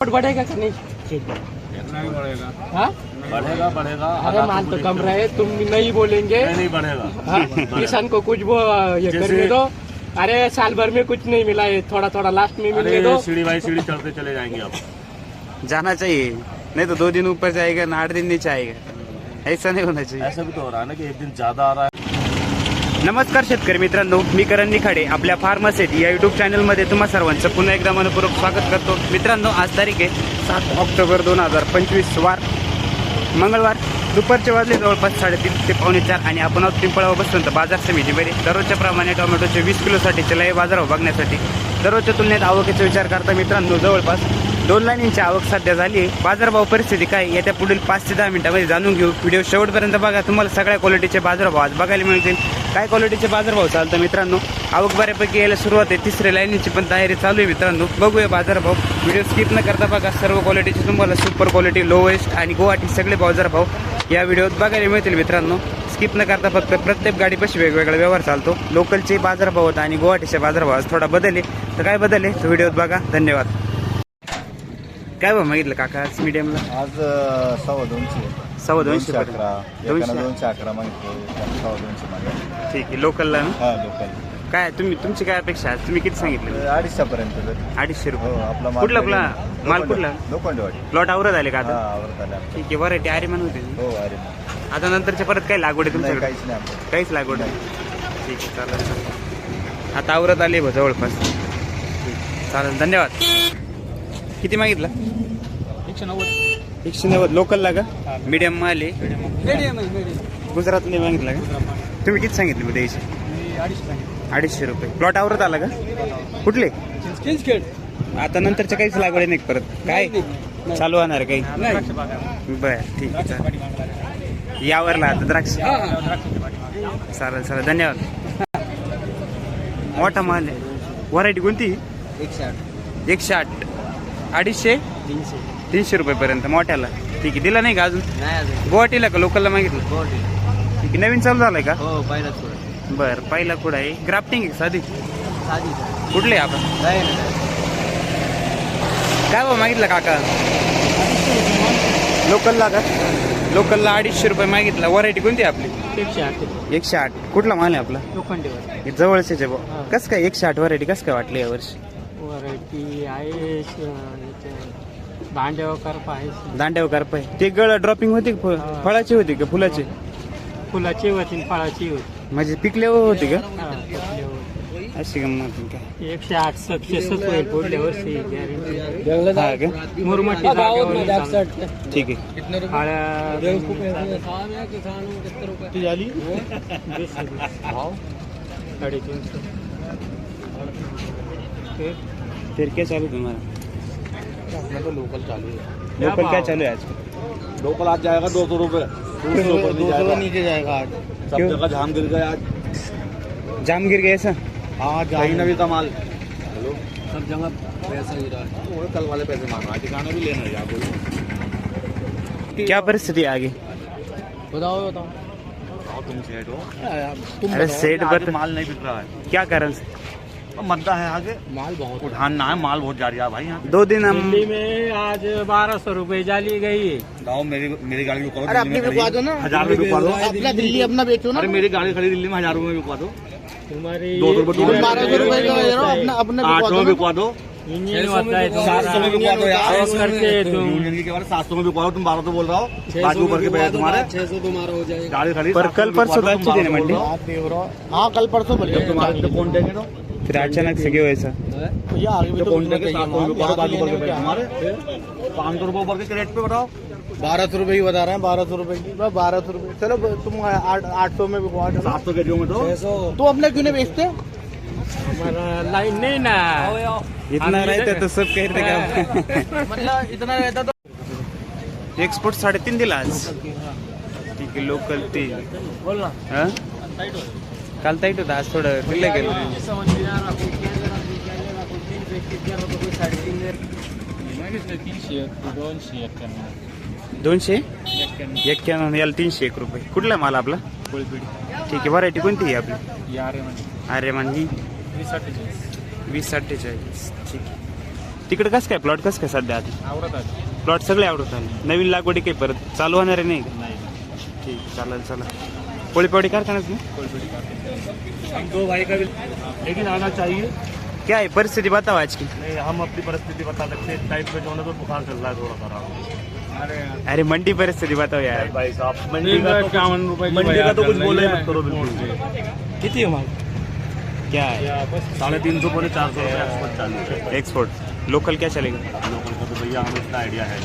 बढ़ेगा कि नहीं? ही? बढ़ेगा हाँ बढ़ेगा बढ़ेगा अरे माल तो कम रहे तुम नहीं बोलेंगे। नहीं नहीं बढ़ेगा हाँ? किसान को कुछ वो ये करने दो। अरे साल भर में कुछ नहीं मिला है थोड़ा थोड़ा लास्ट में मिलने दो। सीढ़ी बाई सीढ़ी चढ़ते चले जाएँगे आप जाना चाहिए। नहीं तो दो दिन ऊपर जाएगा ना आठ दिन नीचे आएगा। ऐसा नहीं होना चाहिए। ऐसा भी तो हो रहा है ना कि एक दिन ज़्यादा आ रहा है। नमस्कार शेतकरी मित्रांनो मी करण निखाडे आपल्या फार्मसेट या युट्यूब चॅनलमध्ये तुम्हा सर्वांचं पुन्हा एकदा मनपूर्वक स्वागत करतो. मित्रांनो आज तारीख आहे सात ऑक्टोबर दोन हजार पंचवीस वार मंगळवार दुपारचे वाजले जवळपास साडेतीन ते पावणे चार आणि आपण आहोत पिंपळावर बसवंत बाजार समितीमध्ये दररोजच्या प्रमाणे टोमॅटोचे वीस किलोसाठीचे लय बाजारावर बघण्यासाठी दररोजच्या तुलनेत आवकेचा विचार करता मित्रांनो जवळपास दोन लाईनींची आवक सध्या झाली आहे. बाजारभाव परिस्थिती काय येत्या पुढील पाच ते दहा मिनिटांमध्ये जाणून घेऊ. व्हिडिओ शेवटपर्यंत बघा. तुम्हाला सगळ्या क्वालिटीचे बाजारभाव आज बघायला मिळतील. काय क्वालिटीचे बाजारभाव चालतं मित्रांनो? आवक बऱ्यापैकी यायला सुरुवात आहे. तिसऱ्या लाईनीची पण तयारी चालू आहे मित्रांनो. बघूया बाजारभाव. व्हिडिओ स्किप न करता बघा. सर्व क्वालिटीचे तुम्हाला सुपर क्वालिटी लोवेस्ट आणि गुवाहाटी सगळे बाजारभाव या व्हिडिओत बघायला मिळतील मित्रांनो. स्किप न करता फक्त प्रत्येक गाडीपाशी वेगवेगळा व्यवहार चालतो. लोकलचे बाजारभाव होता आणि गुवाहाटीचे बाजारभाव आज थोडा आहे तर काय बदल आहे व्हिडिओत बघा. धन्यवाद. काय भाव मागितलं काका आज मीडियमला आज अ, सव्वा दोनशे. सव्वा दोनशे अकरा. दोनशे. एकानं दोनशे अकरा मागितले एकानं सव्वा दोनशे मागितले. ठीक आहे लोकलला ना? हा लोकल काय तुम्ही तुमची काय अपेक्षा आहे? तुम्ही किती सांगितलं? अडीचशेपर्यंत जर अडीचशे हो रुपये आपला माल कुठला आहे. माल कुठला? लोखंडवाडी. प्लॉट आवरत आले का हा आता आवडत आले ठीक आहे व्हरायटी आर्यमान होते हो अरे आता नंतरच्या परत काही लागवड आहे नाही तुमच्याकडे काहीच नाही आपलं काहीच लागवड नाही. ठीक आहे चालेल चालेल. आता आवरत आले बा जवळपास. ठीक. चालेल धन्यवाद. किती मागितलं? एकशे नव्वद. एकशे नव्वद. लोकलला का? मीडियम माल आहे. गुजरातने मागितलं का? तुम्ही किती सांगितले मग द्यायचे? अडीचशे रुपये. प्लॉट आवरत आला का? कुठले? आता नंतरच्या काहीच लागवड नाही परत? काय? चालू होणार काही? बर ठीक आहे चालेल. यावरला आता द्राक्ष. चालेल चालेल. धन्यवाद. मोठा माल आहे. व्हरायटी कोणती? एकशे आठ. एकशे आठ. अडीचशे? तीनशे. तीनशे रुपयेपर्यंत मोठ्याला. ठीक आहे दिला नाही का अजून? नाही अजून. गुवाहाटीला का लोकलला मागितलं? ठीक आहे नवीन चालू झालंय का? हो पाहिलं थोडं बर पहिला कुठं आहे? ग्राफ्टिंग आहे साधी? साधी. कुठले आहे आपण? नाही नाही काय भाव मागितलं काका? लोकलला का? लोकलला अडीचशे रुपये मागितला. व्हरायटी कोणती आहे आपली? एकशे आठ. एकशे आठ. कुठला माल आहे आपला? लोखंडेवर हे हा. भाऊ. कसं काय एकशे आठ व्हरायटी कसं काय वाटली यावर्षी व्हरायटी आहे करपा आहे दांड्यावर करपाय ते गळ ड्रॉपिंग होती का फ- हा. फळाची होती का? फुलाची? फुलाची होती फळाची होती. म्हणजे पिकल्यावर होती का? हा, होती. अशी गंमत आहे काय? एकशे आठ सक्सेसच होईल पुढल्या वर्षी गॅरंटी हा का? मुरमाटी जागेवर चालतं. ठीक आहे. साडेतीनशे ते फिर क्या चालू तुम्हारा। तो लोकल चालू है। लोकल क्या चालू है आज? लोकल आज जाएगा दो सौ रुपये। दो सौ नीचे जाएगा आज। सब जगह जाम गिर गया आज। जाम गिर गया ऐसा? हाँ कहीं ना भी था माल हेलो? सब जगह पैसा गिरा है। कल वाले पैसे मांगा ठिकाना भी लेना है क्या परिस्थिति है आगे? बताओ बताओ। तुम सेठ हो। अरे सेठ आगे बत माल नहीं बिक रहा है। क्या कारण? से मद्दा है आगे। माल बहुत उठाना है माल बहुत जा रहा है भाई यहाँ। दो दिन हम दिल्ली में आज बारह सौ रुपए जाली गई है। गाँव मेरी मेरी गाड़ी रुकवा अरे अपनी रुकवा दो ना। हज़ार रुपये रुकवा दो। अपना दिल्ली अपना बेचो अरे मेरी गाड़ी खड़ी दिल्ली में हज़ार रुपये में रुकवा दो। तुम्हारी दो सौ रुपये बारह सौ रुपए का दे अपना अपना आठ सौ रुकवा दो। सात सौ में रुकवा दो। यार। ऐसे करते तुम। यूनियन की बारे सात सौ में रुकवा तुम बारह तो बोल रहा हो। बाजू ऊपर के पैसे तुम्हारे। छह सौ तुम्हारा हो जाएगा। गाड़ी खड़ी पर कल परसों रुकवा दो, तुम थी ना 1200 मंडी? बोल रहा हो। कल परसों जब तुम्हारे कौन देंगे तो। फिर अचानक से क्यों ऐसा? भैया आगे तो तुम्हारे पाँच सौ रुपये ऊपर के क्रेडिट पे बताओ। बारह सौ रुपए ही बता रहे हैं बारह सौ रुपए की। बारह सौ रुपए। चलो तुम आठ आठ सौ में बिकवा सात सौ के जो में तो तो अपने क्यों नहीं बेचते? लाइन नहीं ना। इतना रहता तो सब कहते का मतलब इतना रहता तो एक्सपोर्ट साडेतीन दिला आज। ठीक आहे लोकल तीन बोल ना। हा? काल ताईट होतं आज थोडं दिलं गेलं. दोनशे? एक्क्याण्णव याला तीनशे एक रुपये. कुठला माल आपला? ठीक आहे व्हरायटी कोणती आहे आपली? अरे मान ही वीस अठ्ठेचाळीस. ठीक आहे. तिकडे कसं काय प्लॉट कसं काय सध्या आहे प्लॉट सगळे आवडत आले. नवीन लागवडी काही परत चालू होणार आहे नाही. ठीक चालेल चला. पोळीपावडी कारखान्यात ना हम दो भाई का भी लेकिन आना चाहिए। क्या है परिस्थिति बताओ आज की। नहीं हम अपनी परिस्थिति बता सकते हैं। टाइप में जो है तो बुखार चल रहा है थोड़ा सा अरे अरे मंडी परिस्थिति बताओ यार। भाई साहब मंडी का तो मंडी का तो कुछ बोले मत करो बिल्कुल। किती आहे मग? क्या है? साढ़े तीन सौ पौने चार सौ रुपये एक्सपोर्ट चालू है। एक्सपोर्ट लोकल क्या चलेगा? लोकल का तो भैया हमें इतना आइडिया है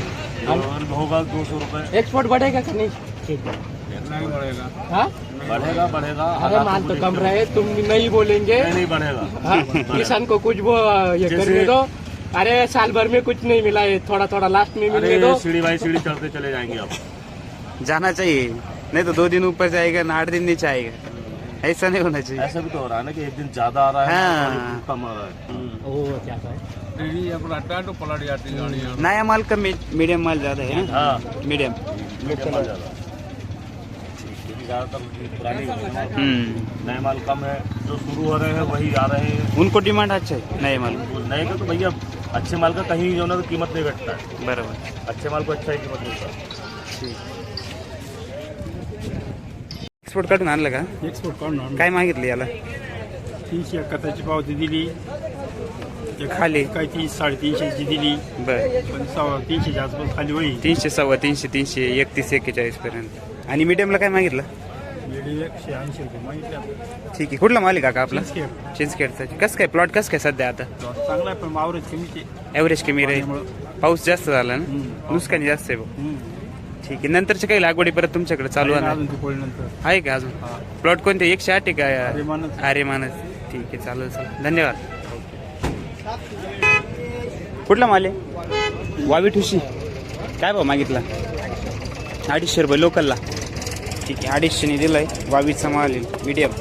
होगा दो सौ रुपये एक्सपोर्ट बढ़ेगा कि नहीं? इतना ही। बढ़ेगा। हाँ? बढ़ेगा बढ़ेगा अरे माल तो कम रहे तुम नहीं बोलेंगे। नहीं नहीं बढ़ेगा। हाँ, किसान को कुछ वो ये करने दो। अरे साल भर में कुछ नहीं मिला है थोड़ा थोड़ा लास्ट में मिलने दो। सीढ़ी बाई सीढ़ी चढ़ते चले जाएँगे आप जाना चाहिए। नहीं तो दो दिन ऊपर जाएगा ना आठ दिन नीचे आएगा। ऐसा नहीं होना चाहिए। ऐसा भी तो हो रहा है ना कि एक दिन ज़्यादा आ रहा है हाँ। कम आ रहा है। वो क्या है नया माल का मीडियम माल ज़्यादा है हाँ। मीडियम मीडियम माल ज़्यादा क्योंकि ज़्यादातर पुरानी नए माल कम है जो शुरू हो रहे हैं वही आ रहे हैं। उनको डिमांड अच्छा है नए माल। नए का तो भैया अच्छे माल का कहीं जो ना तो कीमत नहीं घटता है। बरोबर। अच्छे माल को अच्छा ही कीमत मिलता है। एक्सपोर्ट काढून आणलं का एक्सपोर्ट काढून काय मागितलं याला? तीनशे एकाहत्तरची पावती दिली। एक खाली. काय ती साडेतीनशेची दिली। बर. पण सव्वा तीनशेच्या आसपास खाली होईल. तीनशे सव्वा तीनशे तीनशे एकतीस एक्केचाळीस पर्यंत. आणि मीडियमला काय मागितलं? वेळी एकशे ऐंशी रुपये मागितले आपण. ठीक आहे. कुठला माल आहे काका आपला? चिंचखेड. चिंचखेडचा कसं काय प्लॉट कसं काय सध्या आता? चांगला आहे पण मावरच कमीचे ॲव्हरेज कमी राहील पाण्यामुळं. पाऊस जास्त झाला ना? हम्म. नुकसानी जास्त आहे भाऊ. ठीक आहे. नंतरची काही लागवडी परत तुमच्याकडे चालू आहे ना आहे अजून का अजून. प्लॉट कोणते? एकशे आठ आहे का? आर्यमानच. आर्यमानच. ठीक आहे चालेल चालेल. धन्यवाद. कुठला माल आहे? वावी ठुशी. काय भाव मागितला? अडीचशे रुपये लोकलला ठीक आहे. अडीचशेने दिलाय. वावीचा माल आहे. मीडियम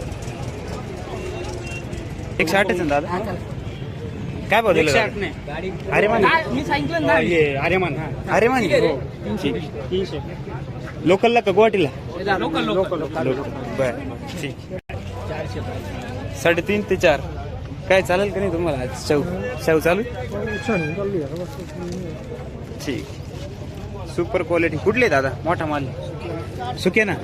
एकशे आठच आहे ना दादा? काय भाव दिला अरे मान मी सांगितलं ना. अरे मान अरे मान ठीक तीनशे लोकलला का गुवाहाटीला? Local local. लोकल बर ठीक. साडेतीन ते चार. काय चालेल का नाही तुम्हाला? आज शेव शेव चालू ठीक. सुपर क्वालिटी कुठले दादा? मोठा माल सुके ना?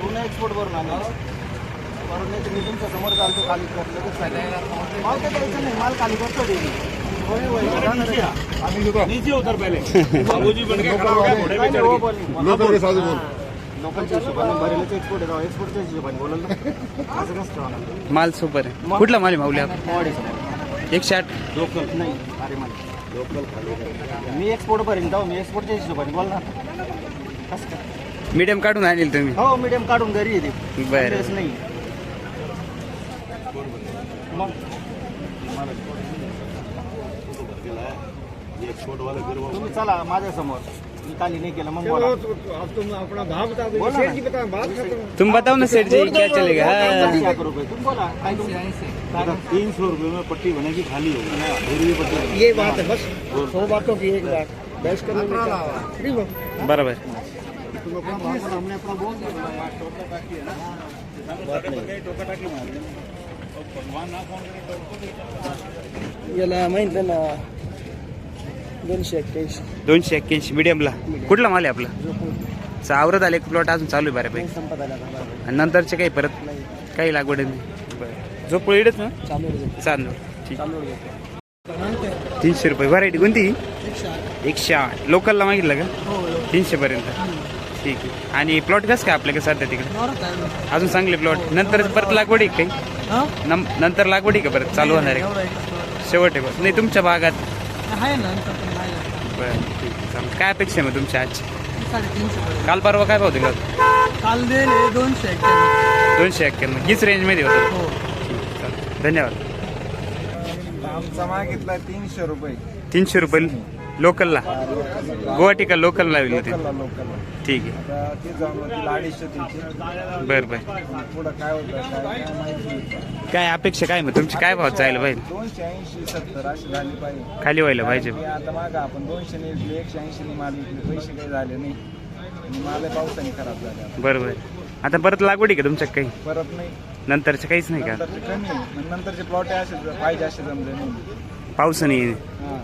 पूर्ण एक्सपोर्ट करून आणा परत नाही तर मी तुमच्यासमोर चालतो खाली करतो. माल द्यायचं नाही माल खाली करतो डेली. नीचे उतर पहले बाबूजी बन के खड़ा हो गया घोड़े पे नाही, चढ़ के बोल. लोकल के साथ बोल लोकलच्या हिशोबाने भरेलच एक्सपोर्ट आहे एक्सपोर्टच्या हिशोबाने बोलल ना असं कसं ठेवणार माल सुपर आहे. कुठला माल आहे माऊली. एकशे आठ. लोकल नाही अरे लोकल खाली मी एक्सपोर्ट भरेन जाऊ मी एक्सपोर्टच्या हिशोबाने बोल ना. कसं काय? मीडियम काढून आणेल तुम्ही. हो मीडियम काढून घरी येते. बरं. नाही. मग? तुम्ही चला माझ्यासमोर. मी काली नाही केलं मग बोला. बोला ना. तुम बताओ ना सेठ जी क्या चलेगा? हाँ. तीनशे एक रुपये तुम्ही बोला काय तुम- तीन सौ रुपये में पट्टी बनेगी खाली होगी फिर ये पट्टी ये बात है बस। सौ बातों की एक बात। बहस करने में क्या ठीक है? बरोबर। तुम अपना बात हमने अपना बोल दिया। टोका टाकी है ना? बात नहीं। टोका टाकी मार याला माहीत ना। दोनशे एक्क्याऐंशी. दोनशे एक्क्याऐंशी मीडियमला कुठला माल आहे आपला? चा आवरत आले प्लॉट अजून चालू आहे बऱ्यापैकी. संपत आला आणि नंतरचे काही परत काही लागवड नाही. बरं. जो पोळीडच ना? चालू चांदूर ठीक. चालू तीनशे रुपये. व्हरायटी कोणती? एकशे आठ. लोकलला मागितलं का? हो तीनशे पर्यंत. ठीक आहे. आणि प्लॉट कसं काय आपल्याकडे सध्या तिकडे? अजून चांगले प्लॉट नंतर परत लागवड आहे का काही? नम- नंतर लागवड आहे का परत? चालू होणार आहे. शेवट आहे बस नाही तुमच्या भागात. आहे ना आहे बरं ठीक आहे चालेल काय अपेक्षा आहे मग तुमच्या आजची? साडेतीनशे. काल परवा काय भाव दिला काल दिले दोनशे एक्क्याण्णव. दोनशे एक्क्याण्णव. हीच रेंजमध्ये होतं. हो. ठीक आहे, चालेल धन्यवाद. आमचा मागितला तीनशे रुपये. तीनशे रुपये. लोकलला? गुवाहाटी का लोकल लावली होती लोकलला लोकलला. ठीक आहे. आता ते जाऊन अडीचशे बरं बरं. पुढं काय होतं काय काय माहिती नाही. काय अपेक्षा काय मग? तुमची काय भाव जायला पाहिजे दोनशे ऐंशी सत्तर अशी झाली पाहिजे. खाली व्हायला पाहिजे. आता मागा आपण दोनशे ने विकले एकशे ऐंशी ने माल विकले पैसे काही झाले नाही. आणि माल पावसाने खराब झाले. बरं बरं. आता परत लागवडी का तुमच्या काही? परत नाही. नंतरचं काहीच नाही का? नंतरचे कमी आहे. मग नंतरचे प्लॉट असे पाहिजे असे जमले नाही. पावसाने. हा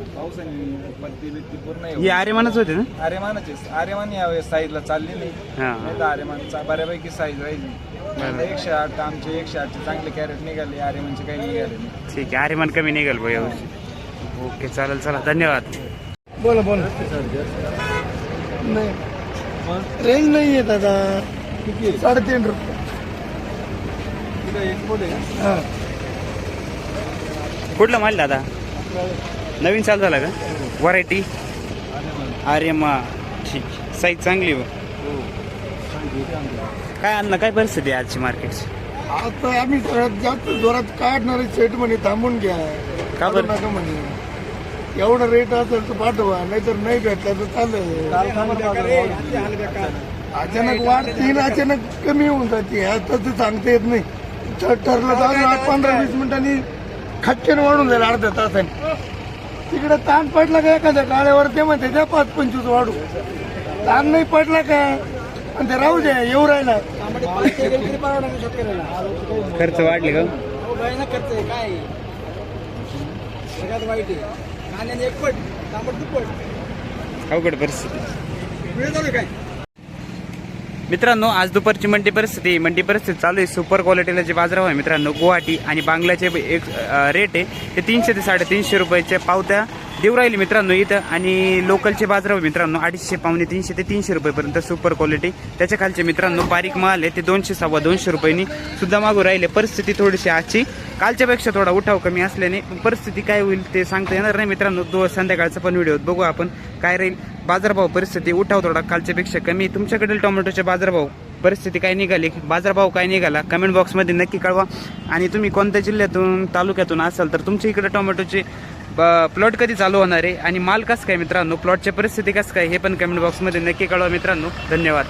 ही. आर्यमानच होते ना? आर्यमानाचे आर्यमान यावेळेस साईजला चालली नाही. हा. नाही तर आर्यमानचा बऱ्यापैकी साईज राहिली. आता एकशे आठ आमचे एकशे आठचे चांगले कॅरेट निघाले. आर्यमानचे काही निघाले नाही. ठीक आहे. आर्यमान कमी निघाल भाऊ यावर्षी ओके चालेल चला. धन्यवाद. बोला बोला. नाही. रेंज नाही आहे दादा साडेतीन रुपये. हा. कुठला माल दादा? नवीन चालू झाला का? व्हरायटी आर्यमा ठीक. साईज चांगली हो. काय अन्न काय परिस्थिती आहे आजची मार्केटची आता आम्ही सगळ्यात जास्त जोरात काढणारे सेट म्हणे थांबून घ्या. का बरं? नका म्हणे. एवढा रेट असेल तर पाठवा नाहीतर नाही भेटला तर चालेल. अचानक वाढतील अचानक कमी होऊन जाते. आता तर सांगता येत नाही. ठरलं तर अजून आठ पंधरा वीस मिनिटांनी खटक्याने वाढून जाईल अर्ध्या तासाने. तिकडे ताण पडला का एखाद्या गाड्यावर ते म्हणते द्या पाच पंचवीस वाढू. ताण नाही पडला का? आणि ते राहू द्या येऊ राहिला. खर्च वाढले का? खर्च आहे काय? सगळ्यात वाईट आहे. कांद्याने एक पट तांबट दुप्पट. अवघड परिस्थिती. वेळ झालं काय? मित्रांनो आज दुपारची मंडी परिस्थिती मंडी परिस्थिती चालू आहे. सुपर क्वालिटीला जे बाजार आहे मित्रांनो गुवाहाटी आणि बांगलाचे एक रेट आहे ते तीनशे ते साडेतीनशे रुपयाच्या पावत्या. देऊ राहिले मित्रांनो इथं. आणि लोकलचे बाजारभाव मित्रांनो अडीचशे पावणे तीनशे ते तीनशे रुपयेपर्यंत सुपर क्वालिटी त्याच्या खालचे मित्रांनो बारीक माल आहे ते दोनशे सव्वा दोनशे रुपयांनी सुद्धा मागू राहिले. परिस्थिती थोडीशी आजची. कालच्यापेक्षा थोडा उठाव कमी असल्याने परिस्थिती काय होईल ते सांगता येणार नाही मित्रांनो. दो संध्याकाळचा पण व्हिडिओ बघू आपण काय राहील. बाजारभाव परिस्थिती उठाव थोडा कालच्यापेक्षा कमी. तुमच्याकडील टोमॅटोचे बाजारभाव परिस्थिती काय निघाली? बाजारभाव काय निघाला? कमेंट बॉक्समध्ये नक्की कळवा. आणि तुम्ही कोणत्या जिल्ह्यातून तालुक्यातून असाल तर तुमच्या इकडे टोमॅटोचे प्लॉट कधी चालू होणार आहे? आणि माल कसं काय मित्रांनो? प्लॉटची परिस्थिती कसं काय हे पण कमेंट बॉक्समध्ये नक्की कळवा मित्रांनो. धन्यवाद.